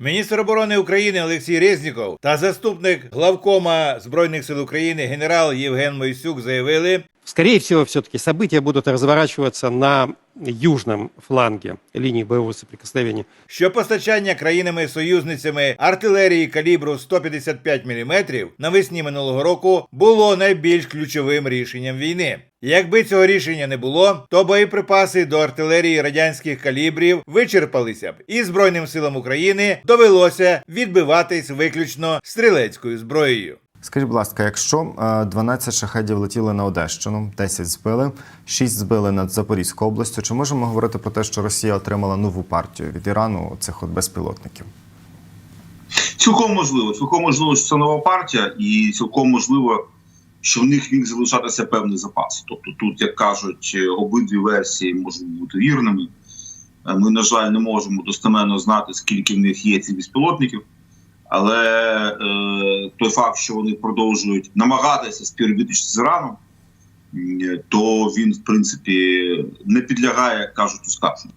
Міністр оборони України Олексій Резніков та заступник главкома збройних сил України генерал Євген Мойсюк заявили, Скорее всего, все-таки события будут разворачиваться на южном фланге линии боевого соприкосновения. що постачання країнами-союзницями артилерії калібру 155 мм навесні минулого року було найбільш ключовим рішенням війни. Якби цього рішення не було, то боєприпаси до артилерії радянських калібрів вичерпалися б, і Збройним силам України довелося відбиватись виключно стрілецькою зброєю. Скажіть, будь ласка, якщо е, 12 шахедів летіли на Одещину, 10 збили, 6 збили над Запорізькою областю, чи можемо говорити про те, що Росія отримала нову партію від Ірану цих от безпілотників? Цілком можливо. Цілком можливо, що це нова партія, і цілком можливо, що в них міг залишатися певний запас. Тобто, тут, як кажуть, обидві версії можуть бути вірними. Е, Ми, на жаль, не можемо достеменно знати, скільки в них є цих безпілотників. Але е, той факт, що вони продовжують намагатися співробітничати з Іраном, то він, в принципі, не підлягає, як кажуть, оскарженню.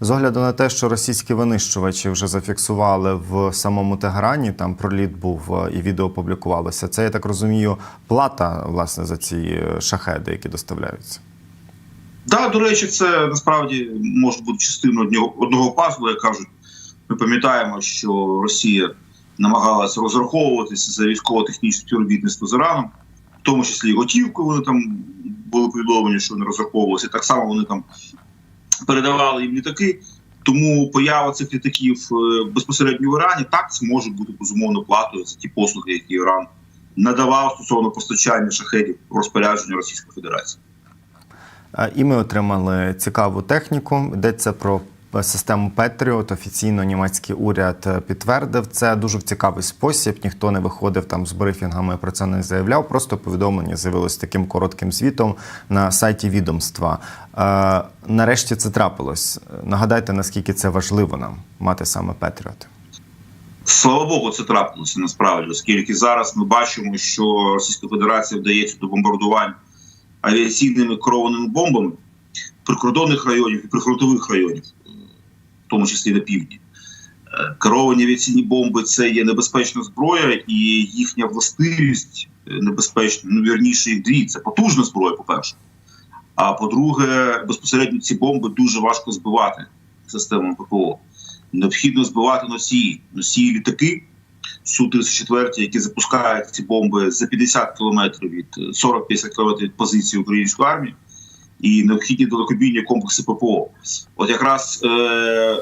З огляду на те, що російські винищувачі вже зафіксували в самому Тегерані, там проліт був е, і відео публікувалося. Це я так розумію, плата власне за ці е, шахеди, які доставляються. Так, до речі, це насправді може бути частиною одного, одного пазлу, як кажуть. Ми пам'ятаємо, що Росія намагалася розраховуватися за військово-технічне співробітництво з Іраном, в тому числі і готівкою вони там були повідомлені, що вони розраховувалися. Так само вони там передавали їм літаки. Тому поява цих літаків е, безпосередньо в Ірані так може бути безумовно платою за ті послуги, які Іран надавав стосовно постачання шахедів розпорядження Російської Федерації. І ми отримали цікаву техніку. Йдеться про систему Patriot. Офіційно німецький уряд е, підтвердив це дуже в цікавий спосіб. Ніхто не виходив там з брифінгами, про це не заявляв. Просто повідомлення з'явилось таким коротким звітом на сайті відомства. Е, Нарешті це трапилось. Нагадайте, наскільки це важливо нам мати саме Patriot. Слава Богу, це трапилося насправді, оскільки зараз ми бачимо, що Російська Федерація вдається до бомбардувань авіаційними керованими бомбами прикордонних районів і прифронтових районів, е, в тому числі на півдні. Е, Керовані авіаційні бомби це є небезпечна зброя, і їхня властивість е, небезпечна. Ну вірніше їх дві. Це потужна зброя, по-перше. А по-друге, безпосередньо ці бомби дуже важко збивати системами ППО. Необхідно збивати носії, носії літаки Су-34, які запускають ці бомби за 50 кілометрів від 40-50 кілометрів від позиції української армії, і необхідні далекобійні комплекси ППО. От якраз е-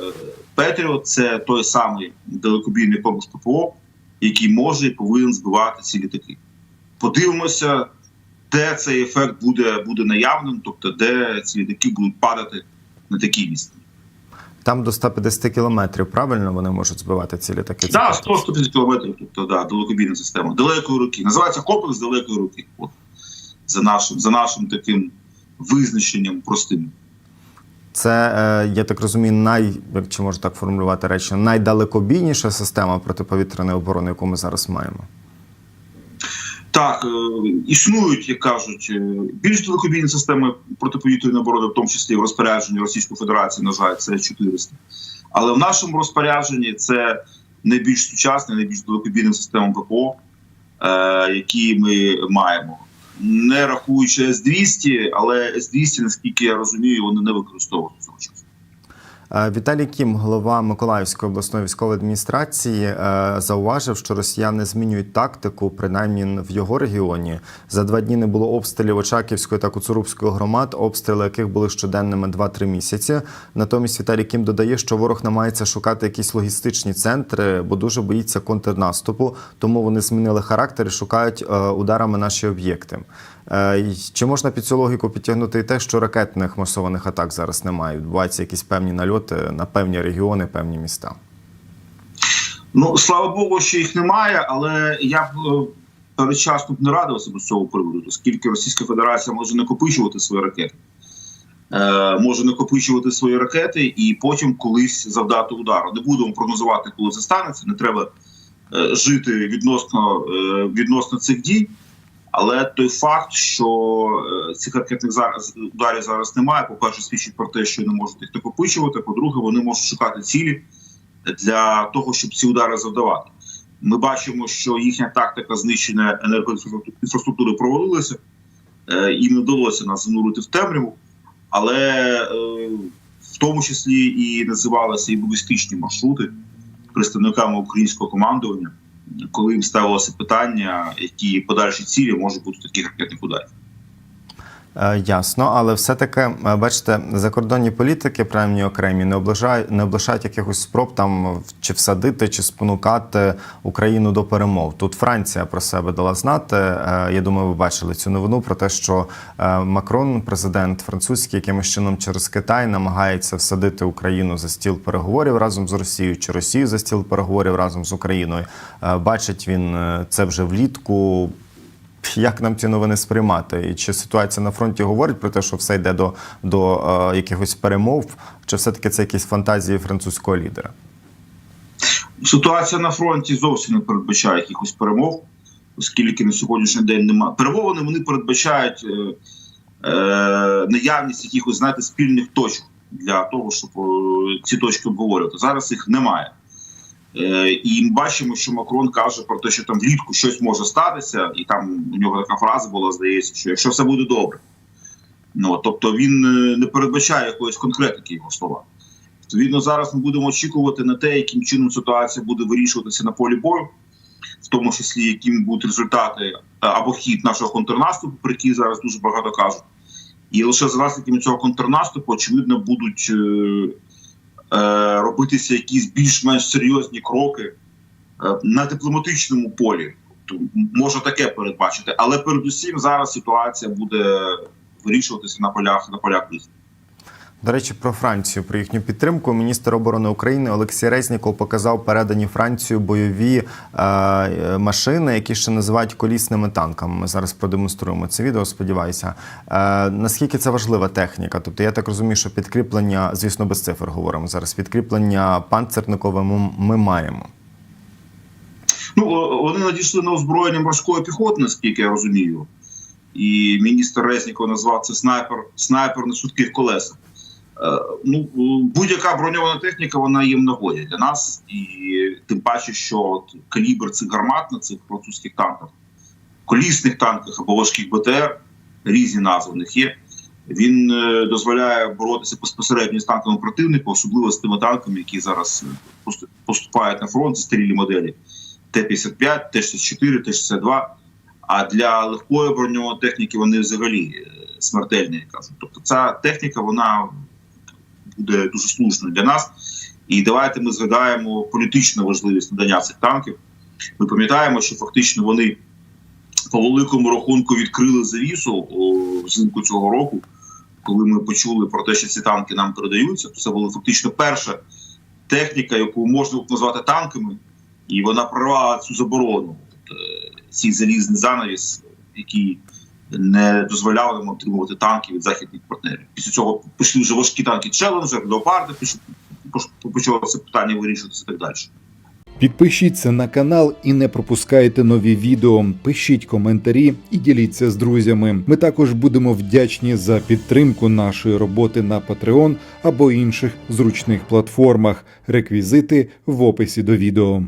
Петріот це той самий далекобійний комплекс ППО, який може і повинен збивати ці літаки. Подивимося, де цей ефект буде, буде наявним, тобто де ці літаки будуть падати на такій відстані. Там до 150 кілометрів, правильно вони можуть збивати ці літаки? Так? 100-150 кілометрів, тобто да, далекобійна система. Далекої руки. Називається комплекс далекої руки. От. За нашим, за нашим таким визначенням простим. Це, е, я так розумію, най, як чи можу так формулювати речі, найдалекобійніша система протиповітряної оборони, яку ми зараз маємо. Так, е, існують, як кажуть, е, більш далекобійні системи протиповітряної оборони, в тому числі в розпорядженні Російської Федерації, на жаль, це 400. Але в нашому розпорядженні це найбільш сучасна, найбільш далекобійна система ППО, які ми маємо. Не рахуючи С-200, але С-200, наскільки я розумію, вони не використовують. Е, Віталій Кім, голова Миколаївської обласної військової адміністрації, е, зауважив, що росіяни змінюють тактику, принаймні в його регіоні. За два дні не було обстрілів Очаківської та Куцурубської громад, обстріли яких були щоденними 2-3 місяці. Натомість Віталій Кім додає, що ворог намагається шукати якісь логістичні центри, бо дуже боїться контрнаступу. Тому вони змінили характер і шукають е, ударами наші об'єкти. Е, Чи можна під цю логіку підтягнути і те, що ракетних масованих атак зараз немає? Відбуваються якісь певні нальоти на певні регіони, певні міста? Ну, слава Богу, що їх немає, але я б е, передчасно б не радився з цього приводу, оскільки Російська Федерація може накопичувати свої ракети. Е, може накопичувати свої ракети і потім колись завдати удару. Не будемо прогнозувати, коли це станеться. Не треба жити відносно, відносно цих дій. Але той факт, що е, цих ракетних зараз ударів зараз немає, по-перше, свідчить про те, що не можуть їх накопичувати. По-друге, вони можуть шукати цілі, для того, щоб ці удари завдавати. Ми бачимо, що їхня тактика знищення енергоінфраструктури провалилася, е, їм не вдалося нас занурити в темряву, але е, в тому числі і називалися і балістичні маршрути представниками українського командування, коли їм ставилося питання, які подальші цілі можуть бути таких ракетних ударів. Е, Ясно, але все-таки, е, бачите, закордонні політики, принаймні окремі, не облажають, не облишають якихось спроб там чи всадити, чи спонукати Україну до перемов. Тут Франція про себе дала знати. Е, Я думаю, ви бачили цю новину про те, що Макрон, президент французький, якимось чином через Китай намагається всадити Україну за стіл переговорів разом з Росією, чи Росію за стіл переговорів разом з Україною. Бачить він це вже влітку. Як нам ці новини сприймати? І чи ситуація на фронті говорить про те, що все йде до, до е, якихось перемов, чи все-таки це якісь фантазії французького лідера? Ситуація на фронті зовсім не передбачає якихось перемов, оскільки на сьогоднішній день немає. Перемовини вони передбачають е, е, наявність якихось знаєте, спільних точок для того, щоб е, ці точки обговорювати. Зараз їх немає. Е, і ми бачимо, що Макрон каже про те, що там влітку щось може статися, і там у нього така фраза була, здається, що якщо все буде добре. Ну, тобто він е, не передбачає якоїсь конкретики його слова. Відповідно, зараз ми будемо очікувати на те, яким чином ситуація буде вирішуватися на полі бою, в тому числі яким будуть результати е, або хід нашого контрнаступу, про який зараз дуже багато кажуть. І лише за наслідками цього контрнаступу, очевидно, будуть робитися якісь більш-менш серйозні кроки е, на дипломатичному полі. Тобто, можна таке передбачити, але передусім зараз ситуація буде вирішуватися на полях на полях. До речі, про Францію, про їхню підтримку. Міністр оборони України Олексій Резніков показав передані Францію бойові е, машини, які ще називають колісними танками. Ми зараз продемонструємо це відео. Сподіваюся, е, наскільки це важлива техніка? Тобто, я так розумію, що підкріплення, звісно, без цифр говоримо зараз. Підкріплення панцерникове ми, маємо. Ну, вони надійшли на озброєння морської піхоти, наскільки я розумію. І міністр Резніков назвав це снайпер, снайпер на швидких колесах. Е, ну, будь-яка броньована техніка, вона є нагоді для нас. І тим паче, що от калібр цих гармат на цих французьких танках, колісних танках або важких БТР, різні назви в них є. Він е, дозволяє боротися безпосередньо з танками противника, особливо з тими танками, які зараз е, поступають на фронт, старілі моделі. Т-55, Т-64, Т-62. А для легкої броньової техніки вони взагалі смертельні. Тобто ця техніка вона буде дуже слушною для нас. І давайте ми згадаємо політичну важливість надання цих танків. Ми пам'ятаємо, що фактично вони по великому рахунку відкрили завісу взимку цього року, коли ми почули про те, що ці танки нам передаються. Це була фактично перша техніка, яку можна назвати танками, і вона прорвала цю заборону. Тобто, е, цей залізний занавіс, який не дозволяв нам отримувати танки від західних партнерів. Після цього пішли вже важкі танки Челенджер, Леопарди, почалося питання вирішуватися так далі. Підпишіться на канал і не пропускайте нові відео. Пишіть коментарі і діліться з друзями. Ми також будемо вдячні за підтримку нашої роботи на Patreon або інших зручних платформах. Реквізити в описі до відео.